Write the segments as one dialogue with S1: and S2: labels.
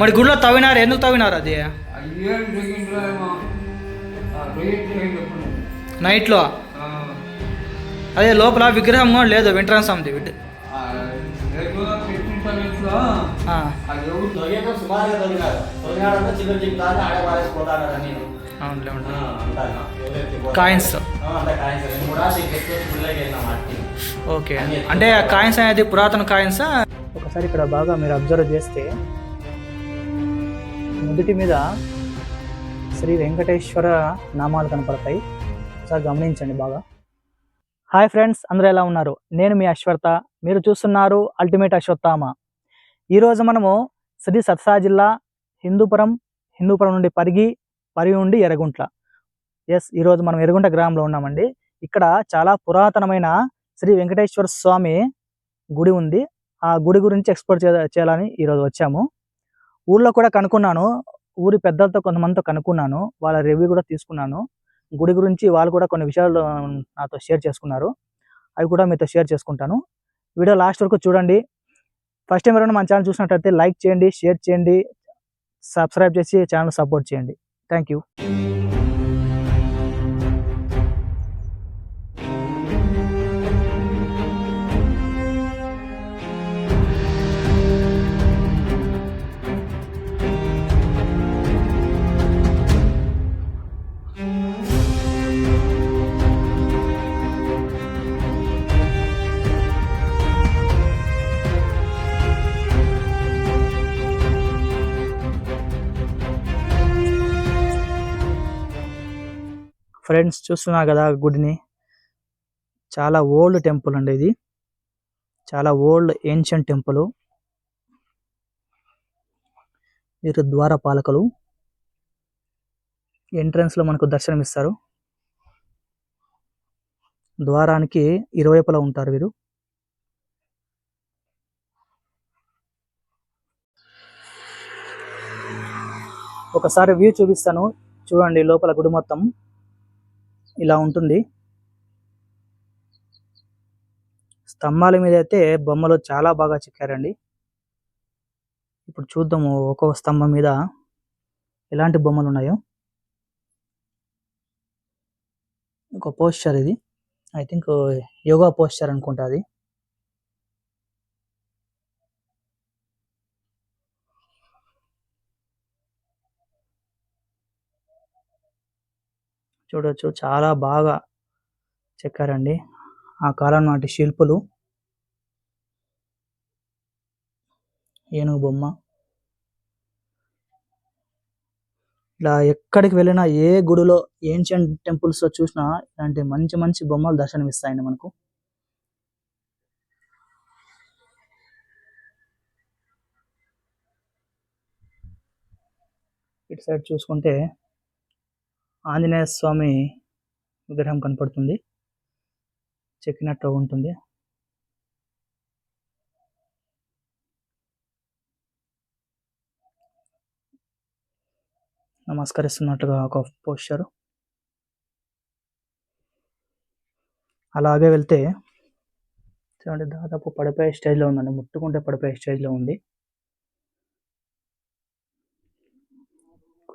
S1: మరి గుడిలో తవ్వినారు ఎందుకు తవ్వినారు అది? నైట్లో? అదే లోపల విగ్రహం కూడా లేదు వెంట్రాన్ స్వామిది.
S2: అంటాను
S1: కాయిన్స్. ఓకే. అంటే ఆ కాయిన్స్ అనేది పురాతన కాయిన్స్? ఒకసారి ఇక్కడ బాగా మీరు అబ్జర్వ్ చేస్తే నుదుటి మీద శ్రీ వెంకటేశ్వర నామాలు కనపడతాయి. ఒకసారి గమనించండి బాగా. హాయ్ ఫ్రెండ్స్ అందరూ ఎలా ఉన్నారు? నేను మీ అశ్వత్థ మీరు చూస్తున్నారు అల్టిమేట్ అశ్వత్థామ. ఈరోజు మనము శ్రీ సత్సా జిల్లా హిందూపురం హిందూపురం నుండి పరిగి పరిగి నుండి ఎర్రగుంట్ల. ఎస్ ఈరోజు మనం ఎరగుంట గ్రామంలో ఉన్నామండి. ఇక్కడ చాలా పురాతనమైన శ్రీ వెంకటేశ్వర స్వామి గుడి ఉంది. ఆ గుడి గురించి ఎక్స్ప్లోర్ చేయాలని ఈరోజు వచ్చాము. ఊళ్ళో కూడా కనుక్కున్నాను. ఊరి పెద్దలతో కొంతమందితో కనుక్కున్నాను. వాళ్ళ రివ్యూ కూడా తీసుకున్నాను. గుడి గురించి వాళ్ళు కూడా కొన్ని విషయాలు నాతో షేర్ చేసుకున్నారు. అవి కూడా మీతో షేర్ చేసుకుంటాను. వీడియో లాస్ట్ వరకు చూడండి. ఫస్ట్ టైం ఎవరైనా మన ఛానల్ చూసినట్టయితే లైక్ చేయండి షేర్ చేయండి సబ్స్క్రైబ్ చేసి ఛానల్ సపోర్ట్ చేయండి. థ్యాంక్ యూ ఫ్రెండ్స్ చూస్తున్నారు కదా గుడిని. చాలా ఓల్డ్ టెంపుల్ అండి ఇది. చాలా ఓల్డ్ ఏన్షియంట్ టెంపుల్. వీరు ద్వారపాలకులు ఎంట్రన్స్లో మనకు దర్శనం ఇస్తారు ద్వారానికి ఇరువైపులా ఉంటారు వీరు. ఒకసారి వ్యూ చూపిస్తాను. చూడండి లోపల గుడి మొత్తం. ఇలా ఉంటుంది. స్తంభాల మీద అయితే బొమ్మలు చాలా బాగా చెక్కారండి. ఇప్పుడు చూద్దాము ఒక్కొక్క స్తంభం మీద ఎలాంటి బొమ్మలు ఉన్నాయో. ఒక పోస్చర్ ఇది. ఐ థింక్ యోగా పోస్చర్ అనుకుంటా అది. చూడొచ్చు. చాలా బాగా చెక్కారండి. ఆ కాలం నాటి శిల్పులు. ఏనుగు బొమ్మ. ఇలా ఎక్కడికి వెళ్ళినా ఏ గుడిలో ఏన్షియంట్ టెంపుల్స్లో చూసినా ఇలాంటి మంచి మంచి బొమ్మలు దర్శనమిస్తాయండి మనకు. ఇటు సైడ్ చూసుకుంటే ఆంజనేయ స్వామి విగ్రహం కనపడుతుంది. చెక్కినట్టు ఉంటుంది. నమస్కరిస్తున్నట్టుగా ఒక పోస్చర్ అలాగే వెళ్తే చూడండి దాదాపు పడిపోయే స్టేజ్లో ఉందండి. ముట్టుకుంటే పడిపోయే స్టేజ్లో ఉంది.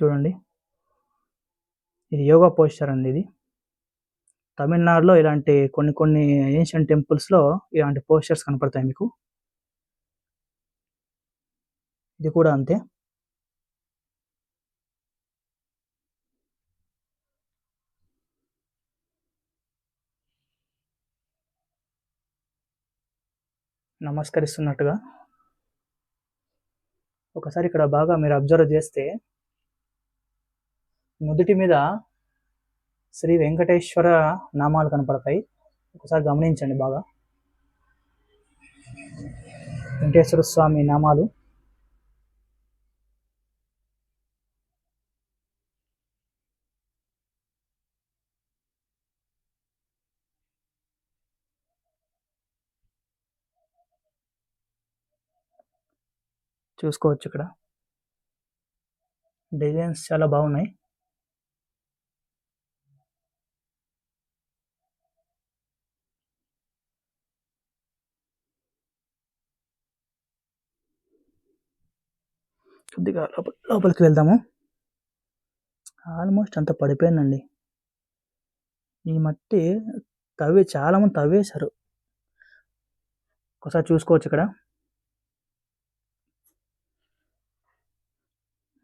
S1: చూడండి. ఇది యోగా పోస్చర్ అండి ఇది. తమిళనాడులో ఇలాంటి కొన్ని కొన్ని ఏన్షియంట్ టెంపుల్స్లో ఇలాంటి పోస్చర్స్ కనపడతాయి మీకు. ఇది కూడా అంతే. నమస్కరిస్తున్నట్టుగా. ఒకసారి ఇక్కడ బాగా మీరు అబ్జర్వ్ చేస్తే నుదుటి మీద శ్రీ వెంకటేశ్వర నామాలు కనపడతాయి. ఒకసారి గమనించండి బాగా. వెంకటేశ్వర స్వామి నామాలు. చూసుకోవచ్చు ఇక్కడ. డిజైన్స్ చాలా బాగున్నాయి. కొద్దిగా లోపల లోపలికి వెళ్దాము. ఆల్మోస్ట్ అంత పడిపోయిందండి. ఈ మట్టి తవ్వి చాలామంది తవ్వేశారు. ఒకసారి చూసుకోవచ్చు ఇక్కడ.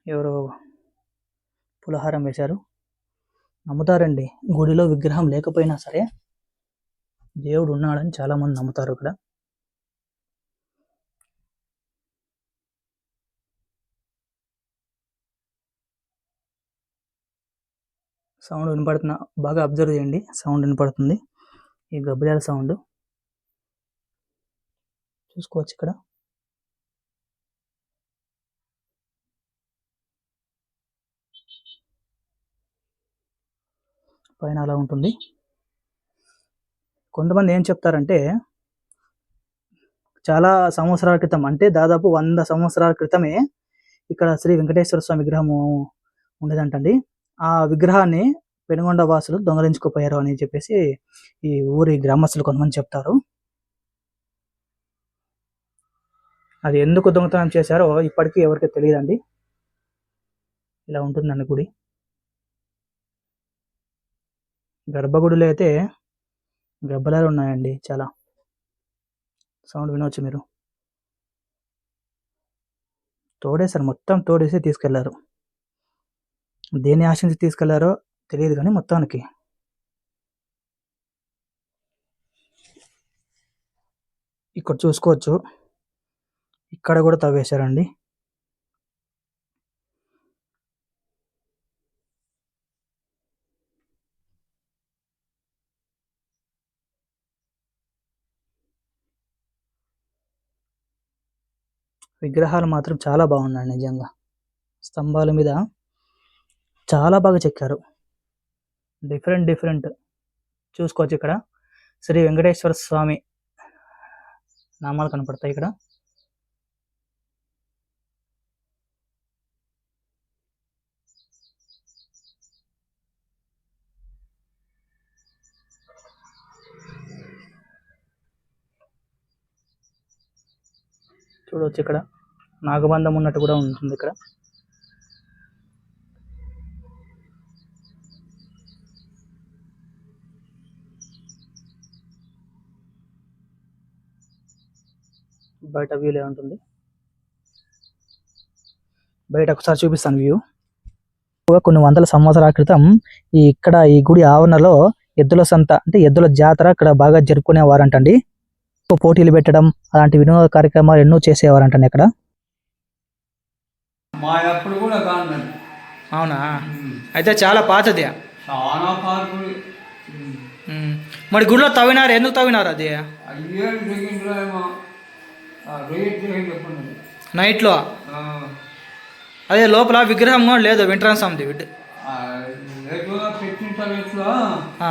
S1: ఎవరో పులహారం వేశారు. నమ్ముతారండి. గుడిలో విగ్రహం లేకపోయినా సరే దేవుడు ఉన్నాడని చాలామంది నమ్ముతారు ఇక్కడ. సౌండ్ వినపడుతున్న బాగా అబ్జర్వ్ చేయండి. సౌండ్ వినపడుతుంది. ఈ గబ్బిలాల సౌండ్. చూసుకోవచ్చు ఇక్కడ. పైన అలా ఉంటుంది. కొంతమంది ఏం చెప్తారంటే చాలా సంవత్సరాల క్రితం అంటే దాదాపు వంద సంవత్సరాల క్రితమే ఇక్కడ శ్రీ వెంకటేశ్వర స్వామి విగ్రహము ఉండేదంటండి. ఆ విగ్రహాన్ని పెనుగొండ వాసులు దొంగలించుకుపోయారు అని చెప్పేసి ఈ ఊరి గ్రామస్తులు కొంతమంది చెప్తారు. అది ఎందుకు దొంగతనం చేశారో ఇప్పటికీ ఎవరికి తెలియదండి. ఇలా ఉంటుందండి గుడి. గర్భగుడిలో అయితే గబ్బలాలు ఉన్నాయండి చాలా. సౌండ్ వినవచ్చు మీరు. తోడేశారు మొత్తం తోడేసి తీసుకెళ్ళారు. దేని ఆశించి తీసుకెళ్ళారో తెలియదు కానీ మొత్తానికి. ఇక్కడ చూసుకోవచ్చు. ఇక్కడ కూడా తవ్వేశారండి. విగ్రహాలు మాత్రం చాలా బాగున్నాయి నిజంగా. స్తంభాల మీద చాలా బాగా చెక్కారు. డిఫరెంట్ డిఫరెంట్ చూసుకోవచ్చు ఇక్కడ. శ్రీ వెంకటేశ్వర స్వామి నామాలు కనపడతాయి ఇక్కడ. చూడవచ్చు ఇక్కడ. నాగబంధం ఉన్నట్టు కూడా ఉంటుంది ఇక్కడ. బయట వ్యూలే ఉంటుంది. బయట ఒకసారి చూపిస్తాను వ్యూ కొన్ని వందల సంవత్సరాల క్రితం ఈ ఇక్కడ ఈ గుడి ఆవరణలో ఎద్దుల సంత అంటే ఎద్దుల జాతర ఇక్కడ బాగా జరుపుకునేవారంటండి. పోటీలు పెట్టడం అలాంటి వినోద కార్యక్రమాలు ఎన్నో చేసేవారంటండి ఇక్కడ అవునా? అయితే చాలా పాతది. మరి గుడిలో తవ్వినారు? ఎందుకు తవ్వినారు అది? నైట్లో? అదే లోపల విగ్రహం కూడా లేదు వెంకటరామ స్వామిది విడ్-
S3: తరగతిలో
S1: ఆ.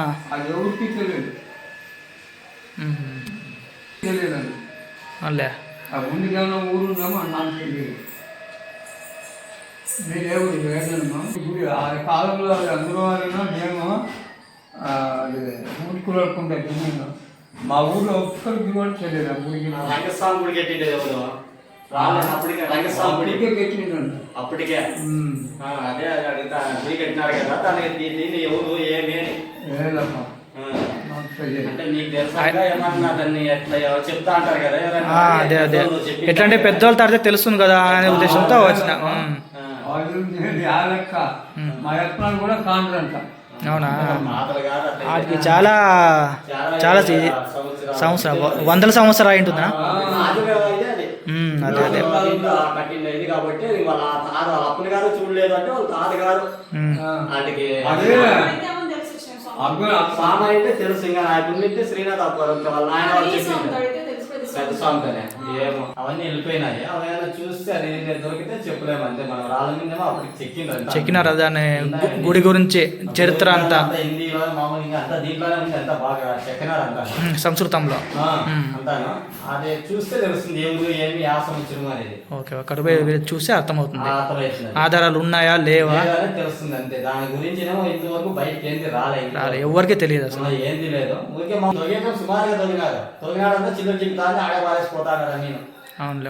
S3: గుడి కాలంలో అది అందులో వారినా మేము అది ఊరుకులకుండా మా ఊర్లో ఒక్కరికి కూడా తెలియదు ఆ గుడికి
S2: రంగస్వామి గుడి కట్టిండే ఎవరు? రాలేదు అప్పటికే రంగస్వామి గుడి.
S3: గుడికే పెట్టిండండి
S2: అప్పటికే? అదే అది అడుగుతా గుడి కట్టినారు కదా దానికి దీన్ని ఎవరు ఏమి అని.
S3: లేదమ్మా.
S2: ఆ,
S3: నాకు తెలియదు.
S2: అంటే నీకు తెలుసా ఏమన్నా దాన్ని ఎట్లా ఎవరు చెప్తా అంటారు కదా ఎవరైనా
S1: ఆ, అదే అదే. ఎట్లా అంటే పెద్దోళ్ళు తాడితే తెలుస్తుంది కదా అనే ఉద్దేశంతో వచ్చిన.
S3: మా ఎప్పుడు కూడా కాండ్రంట.
S1: అవునా? వాటికి చాలా చాలా. సంవత్సరం వందల సంవత్సరాలు అయి ఉంటుందా?
S2: అది.
S1: అదే
S2: తెలుసు ఇంకా శ్రీనాథ్ అప్పారు వాళ్ళ నాయన వాళ్ళు చెప్పింది. పెద్ద స్వామితోనే ఏమో. అవన్నీ వెళ్ళిపోయినాయి. అవన్నీ చూస్తే అది దొరికితే చెప్పలేము అంతే. మనం మీదేమో అప్పటికి
S1: చెక్కినారు దాన్ని గుడి గురించి చరిత్ర అంతా.
S2: హిందీలో అంతా దీంట్లోనే ఉంది అంతా బాగా చెక్కినారు అంతా
S1: మ్మ్, సంస్కృతంలో
S2: అంతాను. అదే చూస్తే తెలుస్తుంది ఏం ఏమి ఆ సంవత్సరం అనేది.
S1: ఓకే అక్కడ చూస్తే అర్థమవుతుంది. ఆధారాలు ఉన్నాయా లేవా?
S2: తెలుస్తుంది అంతే. దాని గురించి ఏమో ఇంతవరకు బయటకి ఏంది రాలేదు
S1: రాలే ఎవరికి తెలియదు అసలు.
S2: ఏంది లేదు. ఊరికే సుమారుగా తొగినారు తొగినాడంతా చిల్లర చిక్కుతా ఆడే పారేసిపోతాను నేను.
S1: అవునులే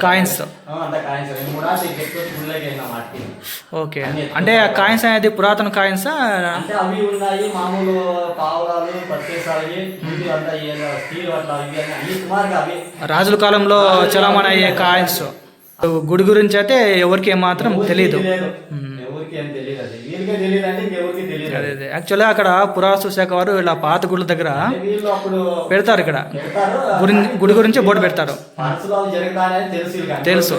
S2: కాయిన్స్.
S1: ఓకే. అంటే ఆ కాయిన్స్ అనేది పురాతన కాయిన్సా?
S2: అంటే అవి ఉన్నాయి మామూలు పావురాలు పట్టేసాయి అవి.
S1: రాజుల కాలంలో చలామణి అయ్యే కాయిన్స్. గుడి గురించి అయితే ఎవరికి ఏమాత్రం
S2: ఎవరికీ
S1: తెలియదు
S2: ఎవరికి ఏం తెలియదు వీళ్ళకే తెలియదు అంటే తెలియదు
S1: అదే అదే. యాక్చువల్గా అక్కడ పురావస్తు శాఖ వారు ఇలా పాత గుళ్ళ దగ్గర పెడతారు ఇక్కడ. గుడి గురించి బోర్డు పెడతారు.
S2: తెలుసు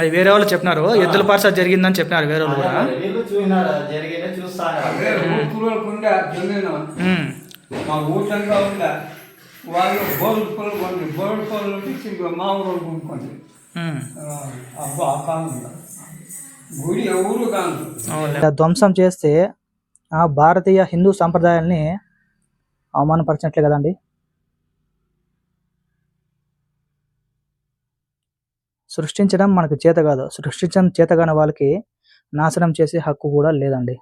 S1: అది వేరే వాళ్ళు చెప్పినారు. ఎద్దుల పార్స జరిగిందని చెప్పినారు వేరే వాళ్ళు కూడా.
S2: వీళ్ళు.
S3: మా ఉందా? బోర్డు పొలం కొన్ని బోర్డు పొలం నుంచి మా ఊరు కొనుక్కోండి. అబ్బా కాదు
S1: ఇలా ధ్వంసం చేస్తే ఆ భారతీయ హిందూ సాంప్రదాయాల్ని అవమానపరిచినట్లే కదండి. సృష్టించడం మనకు చేత కాదు. సృష్టించడం చేతగాని వాళ్ళకి నాశనం చేసే హక్కు కూడా లేదండి.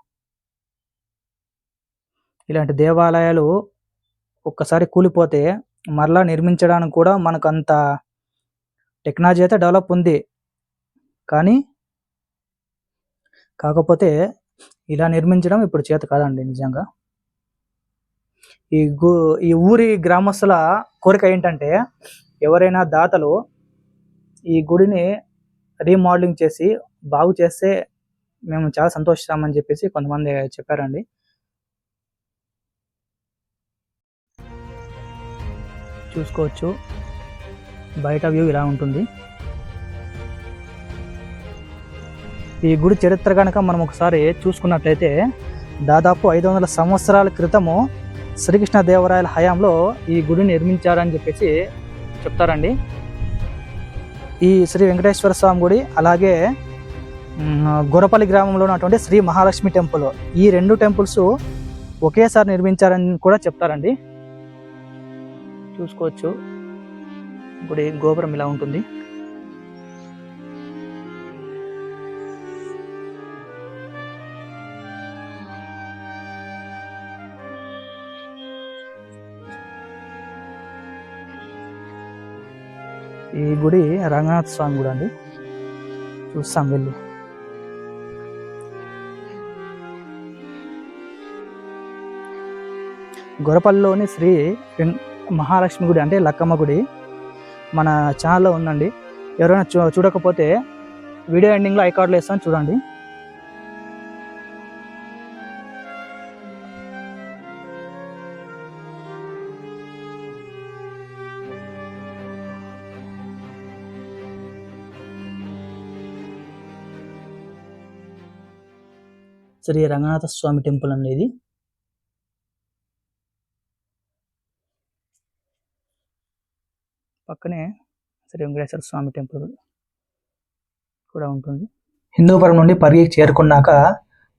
S1: ఇలాంటి దేవాలయాలు ఒక్కసారి కూలిపోతే మరలా నిర్మించడానికి కూడా మనకు అంత టెక్నాలజీ అయితే డెవలప్ ఉంది. కానీ కాకపోతే ఇలా నిర్మించడం ఇప్పుడు చేత కాదండి నిజంగా. ఈ గు ఈ ఊరి గ్రామస్తుల కోరిక ఏంటంటే ఎవరైనా దాతలు ఈ గుడిని రీమోడలింగ్ చేసి బాగు చేస్తే మేము చాలా సంతోషిస్తామని చెప్పేసి కొంతమంది చెప్పారండి. చూసుకోవచ్చు. బయట వ్యూ ఇలా ఉంటుంది. ఈ గుడి చరిత్ర కనుక మనం ఒకసారి చూసుకున్నట్లయితే దాదాపు ఐదు వందల సంవత్సరాల క్రితము శ్రీకృష్ణదేవరాయల హయాంలో ఈ గుడిని నిర్మించారని చెప్పేసి చెప్తారండి. ఈ శ్రీ వెంకటేశ్వర స్వామి గుడి అలాగే గురపల్లి గ్రామంలో ఉన్నటువంటి శ్రీ మహాలక్ష్మి టెంపుల్ ఈ రెండు టెంపుల్స్ ఒకేసారి నిర్మించారని కూడా చెప్తారండి. చూసుకోవచ్చు. గుడి గోపురం ఇలా ఉంటుంది. ఈ గుడి రంగనాథ్ స్వామి గుడి అండి. చూస్తాం వెళ్ళి. గొరపల్లిలోని శ్రీ వెం- మహాలక్ష్మి గుడి అంటే లక్కమ్మ గుడి మన ఛానల్లో ఉందండి. ఎవరైనా చూ చూడకపోతే వీడియో ఎండింగ్లో ఐ వేస్తాను చూడండి. శ్రీ రంగనాథ స్వామి టెంపుల్ అండి ఇది. పక్కనే శ్రీ వెంకటేశ్వర స్వామి టెంపుల్ కూడా ఉంటుంది. హిందూపురం నుండి పరిగి చేరుకున్నాక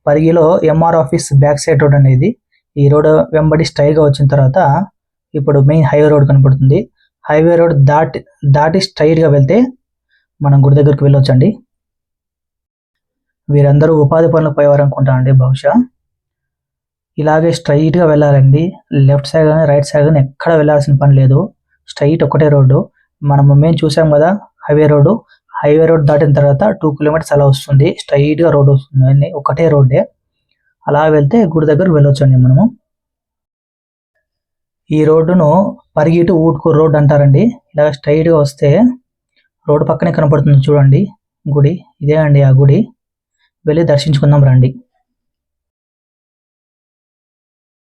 S1: పరిగిలో MR office back side road అనేది ఈ రోడ్ వెంబడి స్ట్రైగా వచ్చిన తర్వాత ఇప్పుడు మెయిన్ హైవే రోడ్ కనపడుతుంది. హైవే రోడ్ దాటి దాటి స్ట్రైట్గా వెళ్తే మనం గుడి దగ్గరికి వెళ్ళొచ్చండి. వీరందరూ ఉపాధి పనులకు పోయేవారు అనుకుంటానండి బహుశా. ఇలాగే స్ట్రైట్గా గా వెళ్ళాలండి. లెఫ్ట్ సైడ్ కానీ రైట్ సైడ్ కానీ ఎక్కడ వెళ్ళాల్సిన పని లేదు. స్ట్రైట్ ఒకటే రోడ్డు. మనం మేము చూసాం కదా హైవే రోడ్డు. హైవే రోడ్ దాటిన తర్వాత టూ కిలోమీటర్స్ అలా వస్తుంది. స్ట్రైట్గా రోడ్ వస్తుంది అన్ని ఒకటే రోడ్డే. అలా వెళ్తే గుడి దగ్గరకు వెళ్ళొచ్చండి మనము. ఈ రోడ్డును పరిగి ఊటుకూరు రోడ్ అంటారండి. ఇలా స్ట్రైట్గా వస్తే రోడ్డు పక్కనే కనపడుతుంది చూడండి గుడి. ఇదే అండి ఆ గుడి. వెళ్ళి దర్శించుకుందాం రండి.